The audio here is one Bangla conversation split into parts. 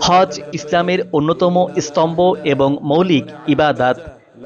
হজ ইসলামের অন্যতম স্তম্ভ এবং মৌলিক ইবাদাত।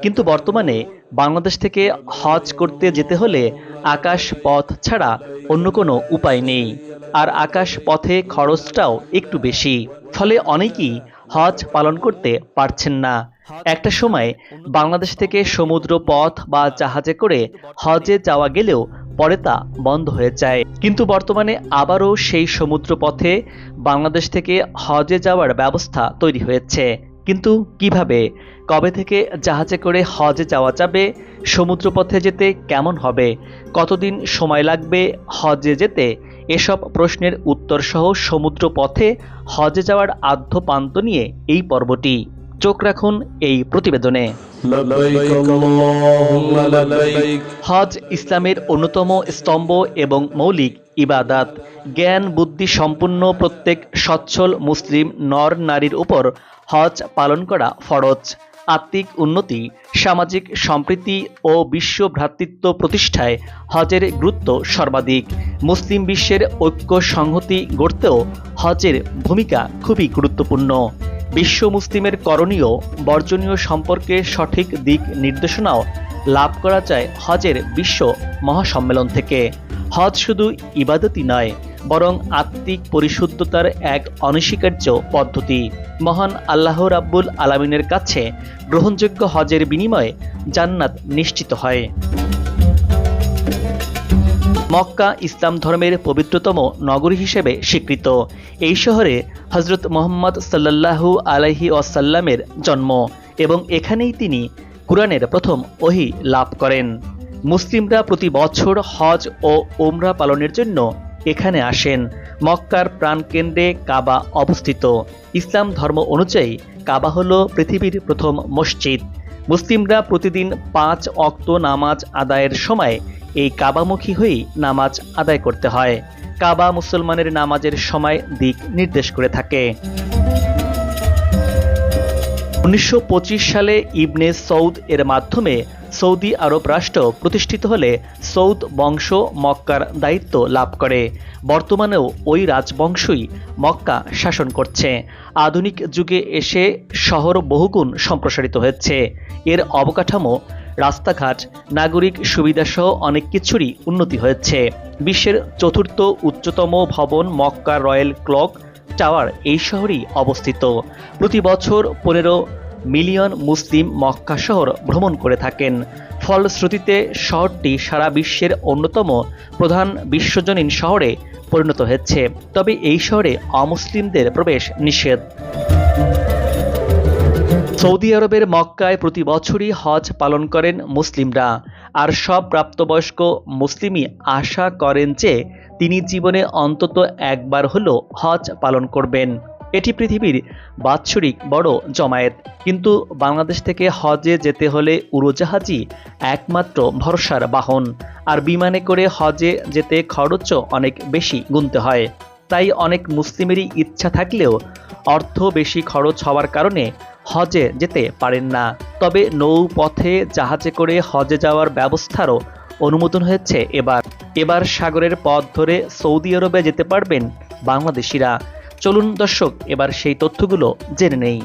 কিন্তু বর্তমানে বাংলাদেশ থেকে হজ করতে যেতে হলে আকাশ পথ ছাড়া অন্য কোনো উপায় নেই। আর আকাশ পথে খরচটাও একটু বেশি। ফলে অনেকেই হজ পালন করতে পারছেন না। একটা সময় বাংলাদেশ থেকে সমুদ্র পথ বা জাহাজে করে হজে যাওয়া গেলেও পরে তা বন্ধ হয়ে যায়। কিন্তু বর্তমানে আবারও সেই সমুদ্র পথে বাংলাদেশ থেকে হজে যাওয়ার ব্যবস্থা তৈরি হয়েছে। কিন্তু কীভাবে? কবে থেকে জাহাজে করে হজে যাওয়া যাবে? সমুদ্র পথে যেতে কেমন হবে? কতদিন সময় লাগবে হজে যেতে? এসব প্রশ্নের উত্তর সহ সমুদ্র পথে হজে যাওয়ার আদ্য পান্ত নিয়ে এই পর্বটি। চোখ রাখুন এই প্রতিবেদনে। হজ ইসলামের অন্যতম স্তম্ভ এবং মৌলিক ইবাদাত। জ্ঞান, বুদ্ধি সম্পূর্ণ প্রত্যেক সচ্ছল মুসলিম নর নারীর উপর হজ পালন করা ফরজ। আত্মিক উন্নতি, সামাজিক সম্প্রীতি ও বিশ্ব ভ্রাতৃত্ব প্রতিষ্ঠায় হজের গুরুত্ব সর্বাধিক। মুসলিম বিশ্বের ঐক্য সংহতি গড়তেও হজের ভূমিকা খুবই গুরুত্বপূর্ণ। বিশ্ব মুসলিমের করণীয় বর্জনীয় সম্পর্কে সঠিক দিক নির্দেশনাও লাভ করা যায় হজের বিশ্ব মহাসম্মেলন থেকে। হজ শুধু ইবাদতই নয়, বরং আত্মিক পরিশুদ্ধতার এক অনস্বীকার্য পদ্ধতি। মহান আল্লাহ রাব্বুল আলামিনের কাছে গ্রহণযোগ্য হজের বিনিময়ে জান্নাত নিশ্চিত হয়। মক্কা ইসলাম ধর্মের পবিত্রতম নগরী হিসেবে স্বীকৃত। এই শহরে হজরত মোহাম্মদ সাল্লাল্লাহু আলাইহি ওয়াসাল্লামের জন্ম এবং এখানেই তিনি কুরআনের প্রথম ওহি লাভ করেন। মুসলিমরা প্রতি বছর হজ ও ওমরা পালনের জন্য এখানে আসেন। মক্কার প্রাণকেন্দ্রে কাবা অবস্থিত। ইসলাম ধর্ম অনুযায়ী কাবা হল পৃথিবীর প্রথম মসজিদ। মুসলিমরা প্রতিদিন পাঁচ অক্ত নামাজ আদায়ের সময় এই কাবামুখী হয়েই নামাজ আদায় করতে হয়। কাবা মুসলমানের নামাজের সময় দিক নির্দেশ করে থাকে। উনিশশো পঁচিশ সালে ইবনে সৌদ এর মাধ্যমে সৌদি আরব রাষ্ট্র প্রতিষ্ঠিত হলে সৌদ বংশ মক্কার দায়িত্ব লাভ করে। বর্তমানেও ওই রাজবংশই মক্কা শাসন করছে। আধুনিক যুগে এসে শহর বহুগুণ সম্প্রসারিত হয়েছে। এর অবকাঠামো, রাস্তাঘাট, নাগরিক সুবিধাসহ অনেক কিছুরই উন্নতি হয়েছে। বিশ্বের চতুর্থ উচ্চতম ভবন মক্কা রয়্যাল ক্লক টাওয়ার এই শহরেই অবস্থিত। প্রতি বছর পনেরো মিলিয়ন মুসলিম মক্কা শহর ভ্রমণ করে থাকেন। ফলশ্রুতিতে শহরটি সারা বিশ্বের অন্যতম প্রধান বিশ্বজনীন শহরে পরিণত হয়েছে। তবে এই শহরে অমুসলিমদের প্রবেশ নিষেধ। সৌদি আরবের মক্কায় প্রতি বছরই হজ পালন করেন মুসলিমরা। আর সব প্রাপ্তবয়স্ক মুসলিমই আশা করেন যে তিনি জীবনে অন্তত একবার হলো হজ পালন করবেন। এটি পৃথিবীর বাৎসরিক বড় জমায়েত। কিন্তু বাংলাদেশ থেকে হজে যেতে হলে উড়োজাহাজই একমাত্র ভরসার বাহন। আর বিমানে করে হজে যেতে খরচও অনেক বেশি গুনতে হয়। তাই অনেক মুসলিমেরই ইচ্ছা থাকলেও অর্থ বেশি খরচ হওয়ার কারণে হজে যেতে পারেন না। তবে নৌপথে জাহাজে করে হজে যাওয়ার ব্যবস্থারও অনুমোদন হয়েছে এবার। এবার সাগরের পথ ধরে সৌদি আরবে যেতে পারবেন বাংলাদেশিরা। চলুন দর্শক, এবার সেই তথ্যগুলো জেনে নেই।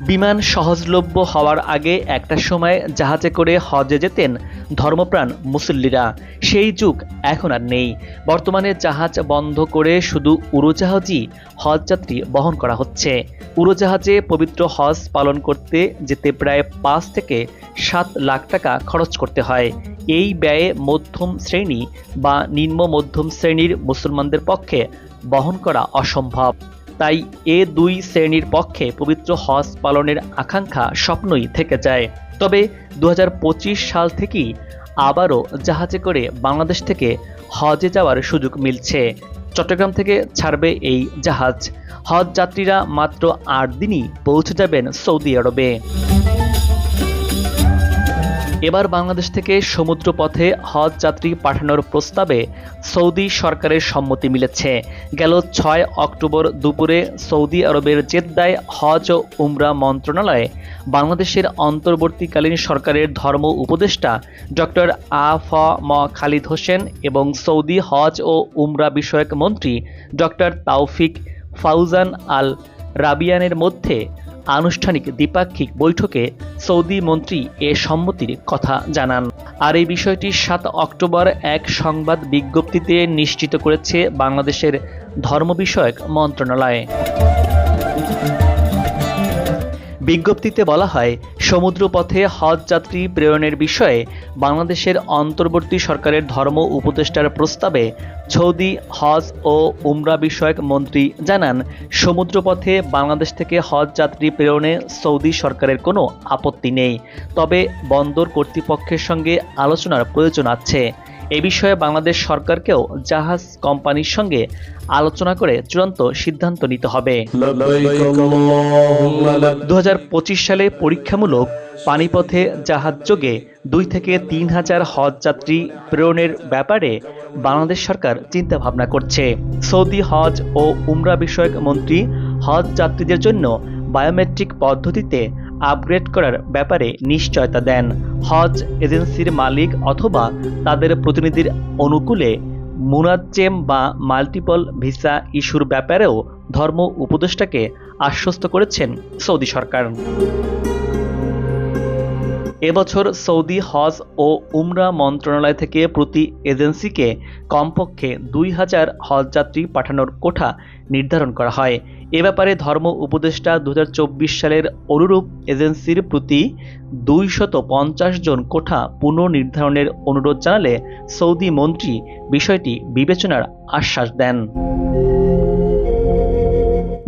বিমান সহজলভ্য হওয়ার আগে একটা সময় জাহাজে করে হজে যেতেন ধর্মপ্রাণ মুসল্লিরা, সেই যুগ এখন আর নেই। বর্তমানে জাহাজ বন্ধ করে শুধু উড়োজাহাজই হজযাত্রী বহন করা হচ্ছে। উড়োজাহাজে পবিত্র হজ পালন করতে যেতে প্রায় পাঁচ থেকে সাত লাখ টাকা খরচ করতে হয়। এই ব্যয়ে মধ্যম শ্রেণি বা নিম্ন মধ্যম শ্রেণির মুসলমানদের পক্ষে বহন করা অসম্ভব। তাই এ দুই শ্রেণির পক্ষে পবিত্র হজ পালনের আকাঙ্ক্ষা স্বপ্নই থেকে যায়। তবে দু হাজার পঁচিশ সাল থেকেই আবারও জাহাজে করে বাংলাদেশ থেকে হজে যাওয়ার সুযোগ মিলছে। চট্টগ্রাম থেকে ছাড়বে এই জাহাজ। হজ যাত্রীরা মাত্র আট দিনই পৌঁছে যাবেন সৌদি আরবে। এবার বাংলাদেশ থেকে সমুদ্রপথে হজ যাত্রী পাঠানোর প্রস্তাবে সৌদি সরকারের সম্মতি মিলেছে। গেল ছয় অক্টোবর দুপুরে সৌদি আরবের জেদ্দায় হজ ও উমরা মন্ত্রণালয়ে বাংলাদেশের অন্তর্বর্তীকালীন সরকারের ধর্ম উপদেষ্টা ডক্টর আ ফ ম খালিদ হোসেন এবং সৌদি হজ ও উমরা বিষয়ক মন্ত্রী ডক্টর তাওফিক ফাউজান আল রাবিয়ানের মধ্যে আনুষ্ঠানিক দ্বিপাক্ষিক বৈঠকে সৌদি মন্ত্রী এ সম্মতির কথা জানান। আর এই বিষয়টি সাত অক্টোবর এক সংবাদ বিজ্ঞপ্তিতে নিশ্চিত করেছে বাংলাদেশের ধর্ম বিষয়ক মন্ত্রণালয়। বিজ্ঞপ্তিতে বলা হয়, সমুদ্রপথে হজ যাত্রী প্রেরণের বিষয়ে বাংলাদেশের অন্তর্বর্তী সরকারের ধর্ম উপদেষ্টার প্রস্তাবে সৌদি হজ ও উমরা বিষয়ক মন্ত্রী জানান, সমুদ্রপথে বাংলাদেশ থেকে হজ যাত্রী প্রেরণে সৌদি সরকারের কোনো আপত্তি নেই। তবে বন্দর কর্তৃপক্ষের সঙ্গে আলোচনার প্রয়োজন আছে। এ বিষয়ে বাংলাদেশ সরকারকেও জাহাজ কোম্পানির সঙ্গে আলোচনা করে চূড়ান্ত সিদ্ধান্ত নিতে হবে। দুহাজার পঁচিশ সালে পরীক্ষামূলক পানিপথে জাহাজ যোগে দুই থেকে তিন হাজার হজ যাত্রী প্রেরণের ব্যাপারে বাংলাদেশ সরকার চিন্তা ভাবনা করছে। সৌদি হজ ও উমরা বিষয়ক মন্ত্রী হজ যাত্রীদের জন্য বায়োমেট্রিক পদ্ধতিতে আপগ্রেড করার ব্যাপারে নিশ্চয়তা দেন। হজ এজেন্সির মালিক অথবা তাদের প্রতিনিধির অনুকূলে মুনাজ্জেম বা মাল্টিপল ভিসা ইস্যুর ব্যাপারেও ধর্ম উপদেষ্টাকে আশ্বস্ত করেছেন সৌদি সরকার। এবছর সৌদি হজ ও উমরা মন্ত্রণালয় থেকে প্রতি এজেন্সিকে কমপক্ষে দুই হাজার হজযাত্রী পাঠানোর কোঠা নির্ধারণ করা হয়। এ ব্যাপারে ধর্ম উপদেষ্টা দু হাজার চব্বিশ সালের অনুরূপ এজেন্সির প্রতি দুইশত পঞ্চাশ জন কোঠা পুনর্নির্ধারণের অনুরোধ জানালে সৌদি মন্ত্রী বিষয়টি বিবেচনার আশ্বাস দেন।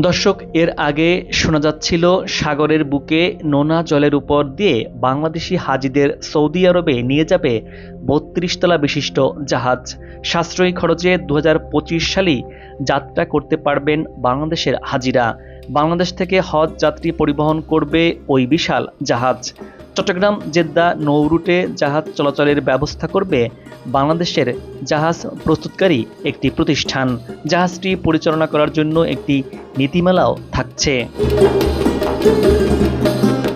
দর্শক, এর আগে শোনা যাচ্ছিল সাগরের বুকে নোনা জলের উপর দিয়ে বাংলাদেশি হাজিদের সৌদি আরবে নিয়ে যাবে বত্রিশতলা বিশিষ্ট জাহাজ। সাশ্রয়ী খরচে দু সালেই যাত্রা করতে পারবেন বাংলাদেশের হাজিরা। বাংলাদেশ থেকে হজ যাত্রী পরিবহন করবে ওই বিশাল জাহাজ। চট্টগ্রাম, জেদ্দা, নৌরুটে জাহাজ চলাচলের ব্যবস্থা করবে বাংলাদেশের জাহাজ প্রস্তুতকারী একটি প্রতিষ্ঠান। জাহাজটি পরিচালনা করার জন্য একটি নীতিমালাও থাকছে।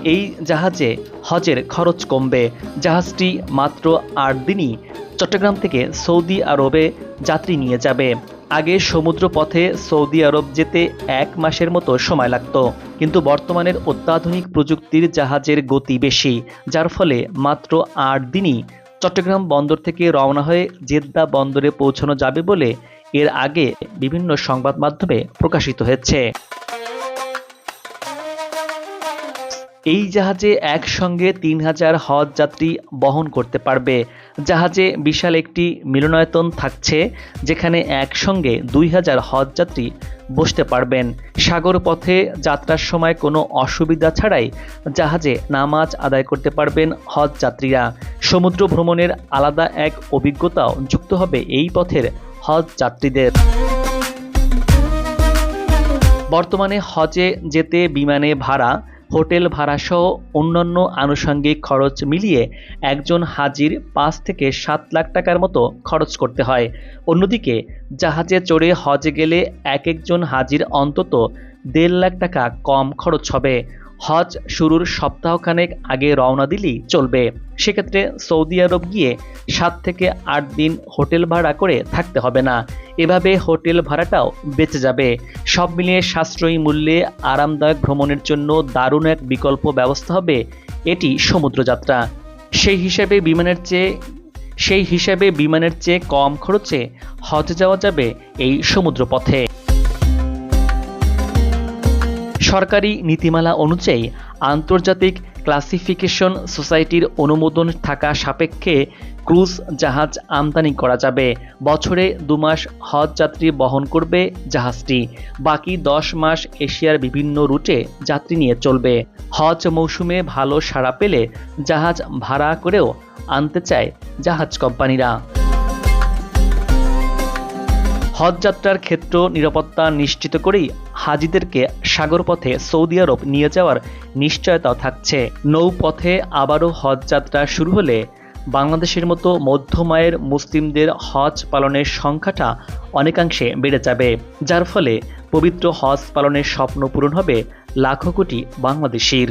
এই জাহাজে হজের খরচ কমবে। জাহাজটি মাত্র আট দিনই চট্টগ্রাম থেকে সৌদি আরবে যাত্রী নিয়ে যাবে। আগে সমুদ্রপথে সৌদি আরব যেতে এক মাসের মতো সময় লাগত। কিন্তু বর্তমানের অত্যাধুনিক প্রযুক্তির জাহাজের গতি বেশি, যার ফলে মাত্র আট দিনই চট্টগ্রাম বন্দর থেকে রওনা হয়ে জেদ্দা বন্দরে পৌঁছানো যাবে বলে এর আগে বিভিন্ন সংবাদ মাধ্যমে প্রকাশিত হয়েছে। এই জাহাজে একসঙ্গে তিন হাজার হজ যাত্রী বহন করতে পারবে। জাহাজে বিশাল একটি মিলনায়তন থাকছে, যেখানে একসঙ্গে দুই হাজার হজ যাত্রী বসতে পারবেন। সাগর পথে যাত্রার সময় কোনো অসুবিধা ছাড়াই জাহাজে নামাজ আদায় করতে পারবেন হজ যাত্রীরা। সমুদ্র ভ্রমণের আলাদা এক অভিজ্ঞতাও যুক্ত হবে এই পথের হজ যাত্রীদের। বর্তমানে হজে যেতে বিমানে ভাড়া হোটেল ভাড়াসহ অন্যান্য আনুষঙ্গিক খরচ মিলিয়ে একজন হাজির পাঁচ থেকে সাত লাখ টাকার মতো খরচ করতে হয়। অন্যদিকে, জাহাজে চড়ে হজে গেলে এক একজন হাজির অন্তত দেড় লাখ টাকা কম খরচ হবে। হজ শুরুর সপ্তাহখানেক আগে রওনা দিলেই চলবে। সেক্ষেত্রে সৌদি আরব গিয়ে সাত থেকে আট দিন হোটেল ভাড়া করে থাকতে হবে না। এভাবে হোটেল ভাড়াটাও বেঁচে যাবে। সব মিলিয়ে সাশ্রয়ী মূল্যে আরামদায়ক ভ্রমণের জন্য দারুণ এক বিকল্প ব্যবস্থা হবে এটি সমুদ্রযাত্রা। সেই হিসেবে বিমানের চেয়ে, সেই হিসাবে বিমানের চেয়ে কম খরচে হজ যাওয়া যাবে এই সমুদ্রপথে। সরকারি নীতিমালা অনুযায়ী আন্তর্জাতিক ক্লাসিফিকেশন সোসাইটির অনুমোদন থাকা সাপেক্ষে ক্রুজ জাহাজ আমদানি করা যাবে। বছরে দু মাস হজ যাত্রী বহন করবে জাহাজটি। বাকি দশ মাস এশিয়ার বিভিন্ন রুটে যাত্রী নিয়ে চলবে। হজ মৌসুমে ভালো সাড়া পেলে জাহাজ ভাড়া করেও আনতে চায় জাহাজ কোম্পানিরা। হজ যাত্রার ক্ষেত্র নিরাপত্তা নিশ্চিত করেই হাজিদেরকে সাগরপথে সৌদি আরব নিয়ে যাওয়ার নিশ্চয়তাও থাকছে। নৌপথে আবারও হজ যাত্রা শুরু হলে বাংলাদেশের মতো মধ্যমায়ের মুসলিমদের হজ পালনের সংখ্যাটা অনেকাংশে বেড়ে যাবে, যার ফলে পবিত্র হজ পালনের স্বপ্ন পূরণ হবে লাখো কোটি বাংলাদেশির।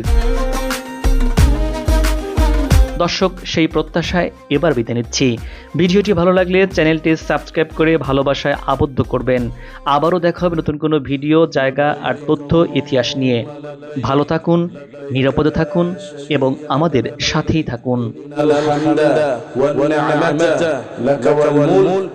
দর্শক, সেই প্রত্যাশায় এবার বিদায় নিচ্ছি। ভিডিওটি ভালো লাগলে চ্যানেলটি সাবস্ক্রাইব করে ভালোবাসায় আবদ্ধ করবেন। আবারও দেখা হবে নতুন কোনো ভিডিও, জায়গা আর তথ্য, ইতিহাস নিয়ে। ভালো থাকুন, নিরাপদে থাকুন এবং আমাদের সাথেই থাকুন।